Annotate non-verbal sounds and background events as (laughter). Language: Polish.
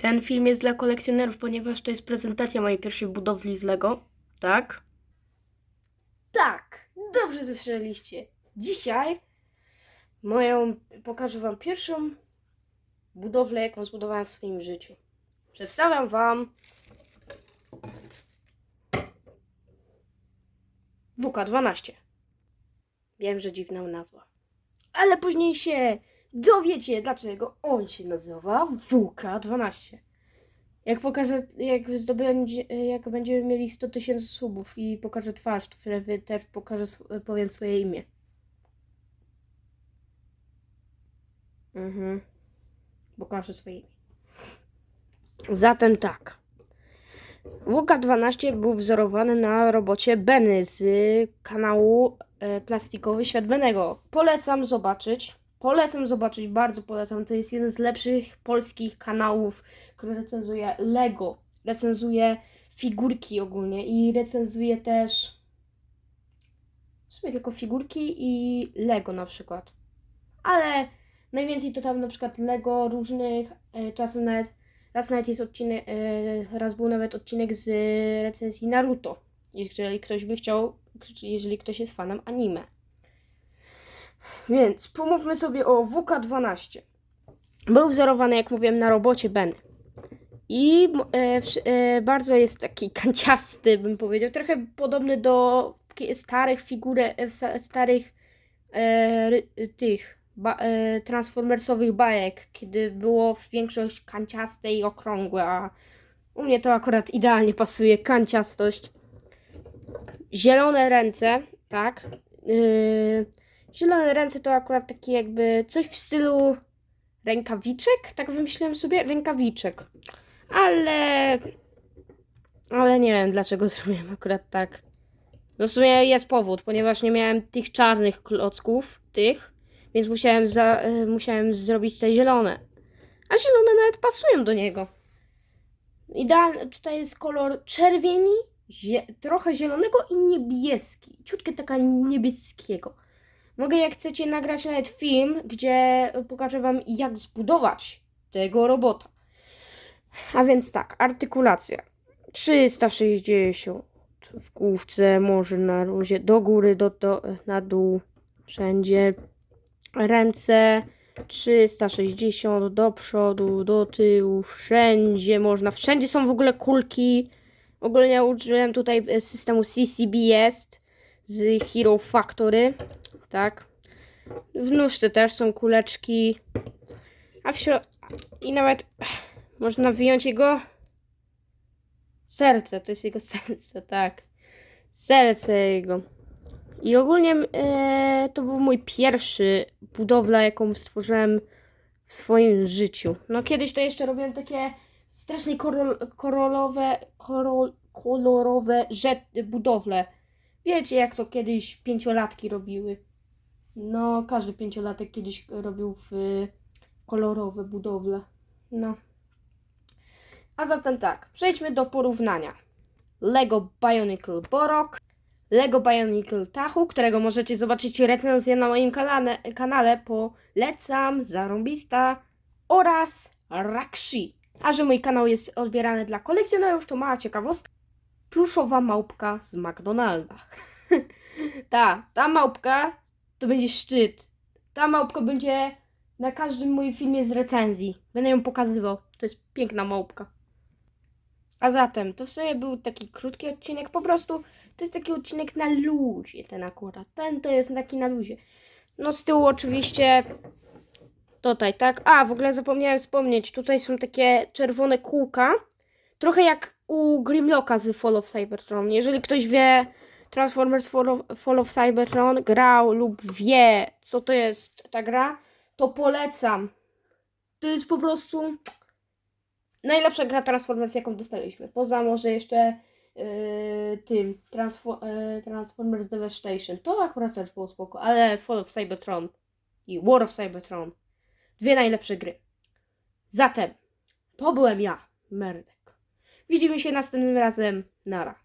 Ten film jest dla kolekcjonerów, ponieważ to jest prezentacja mojej pierwszej budowli z Lego. Tak? Tak, dobrze słyszeliście. Dzisiaj moją, pokażę Wam pierwszą budowlę, jaką zbudowałem w swoim życiu. Przedstawiam Wam WK12. Wiem, że dziwna nazwa. Ale później się dowiecie, dlaczego on się nazywa WK12. Jak pokażę, jak zdobędzie, jak będziemy mieli 100 tysięcy subów i pokażę twarz, to wtedy też pokażę, powiem swoje imię. Mhm. Pokażę swoje imię. Zatem tak. WK12 był wzorowany na robocie Benny z kanału e, Plastikowy Świat Benego. Polecam zobaczyć. Polecam zobaczyć, bardzo polecam. To jest jeden z lepszych polskich kanałów, który recenzuje Lego. Recenzuje figurki ogólnie i recenzuje też w sumie tylko figurki i Lego na przykład. Ale najwięcej to tam na przykład Lego różnych, e, czasem nawet raz nawet jest odcinek, e, raz był nawet odcinek z recenzji Naruto. Jeżeli ktoś by chciał, jeżeli ktoś jest fanem anime. Więc pomówmy sobie o WK12. Był wzorowany, jak mówiłem, na robocie Ben. I e, e, bardzo jest taki (laughs) kanciasty, bym powiedział. Trochę podobny do starych figurek, starych e, tych ba, e, transformersowych bajek, kiedy było większość kanciaste i okrągłe, a u mnie to akurat idealnie pasuje, (laughs) kanciastość. Zielone ręce, tak. Yy, zielone ręce to akurat takie jakby coś w stylu rękawiczek, tak wymyśliłem sobie, rękawiczek. Ale, ale nie wiem dlaczego (laughs) zrobiłem akurat tak. No w sumie jest powód, ponieważ nie miałem tych czarnych klocków, tych, więc musiałem, za, y, musiałem zrobić te zielone. A zielone nawet pasują do niego. Idealny, tutaj jest kolor czerwieni, zie, trochę zielonego i niebieski. Ciutkę taka niebieskiego. Mogę, jak chcecie, nagrać nawet film, gdzie pokażę wam, jak zbudować tego robota. A więc tak, artykulacja. 360 w główce, może na luzie, do góry, do, do, na dół, wszędzie. Ręce 360 do przodu, do tyłu, wszędzie można. Wszędzie są w ogóle kulki. Ogólnie użyłem tutaj e, systemu CCBS z Hero Factory. Tak. W nóżce też są kuleczki. A w środku. I nawet można wyjąć jego serce. To jest jego (laughs) serce, tak. Serce jego. I ogólnie e, to był mój pierwszy budowla, jaką stworzyłem w swoim życiu. No kiedyś to jeszcze robiłem takie strasznie korol, korolowe, korol, kolorowe rzeczy, budowle. Wiecie, jak to kiedyś pięciolatki robiły. No, każdy pięciolatek kiedyś robił w kolorowe budowle. No. A zatem tak, przejdźmy do porównania. Lego Bionicle Borok, Lego Bionicle Tahu, którego możecie zobaczyć recenzję na moim kanale, kanale Polecam, Zarąbista oraz Rakshi. A że mój kanał jest odbierany dla kolekcjonerów, to mała ciekawostka. Pluszowa małpka z McDonalda. (laughs) ta, ta małpka to będzie szczyt. Ta małpka będzie na każdym moim filmie z recenzji. Będę ją pokazywał. To jest piękna małpka. A zatem, to w sumie był taki krótki odcinek, po prostu to jest taki odcinek na luzie, ten akurat. Ten to jest taki na luzie. No z tyłu oczywiście tutaj, tak? A, w ogóle zapomniałem wspomnieć, tutaj są takie czerwone kółka, trochę jak u Grimlocka z Fall of Cybertron. Jeżeli ktoś wie Transformers Fall of, Fall of Cybertron, grał lub wie, co to jest ta gra, to polecam. To jest po prostu najlepsza gra Transformers, jaką dostaliśmy. Poza może jeszcze yy, tym Transfo- yy, Transformers Devastation. To akurat też było spoko, ale Fall of Cybertron i War of Cybertron. Dwie najlepsze gry. Zatem, to byłem ja, Merdek. Widzimy się następnym razem. Nara.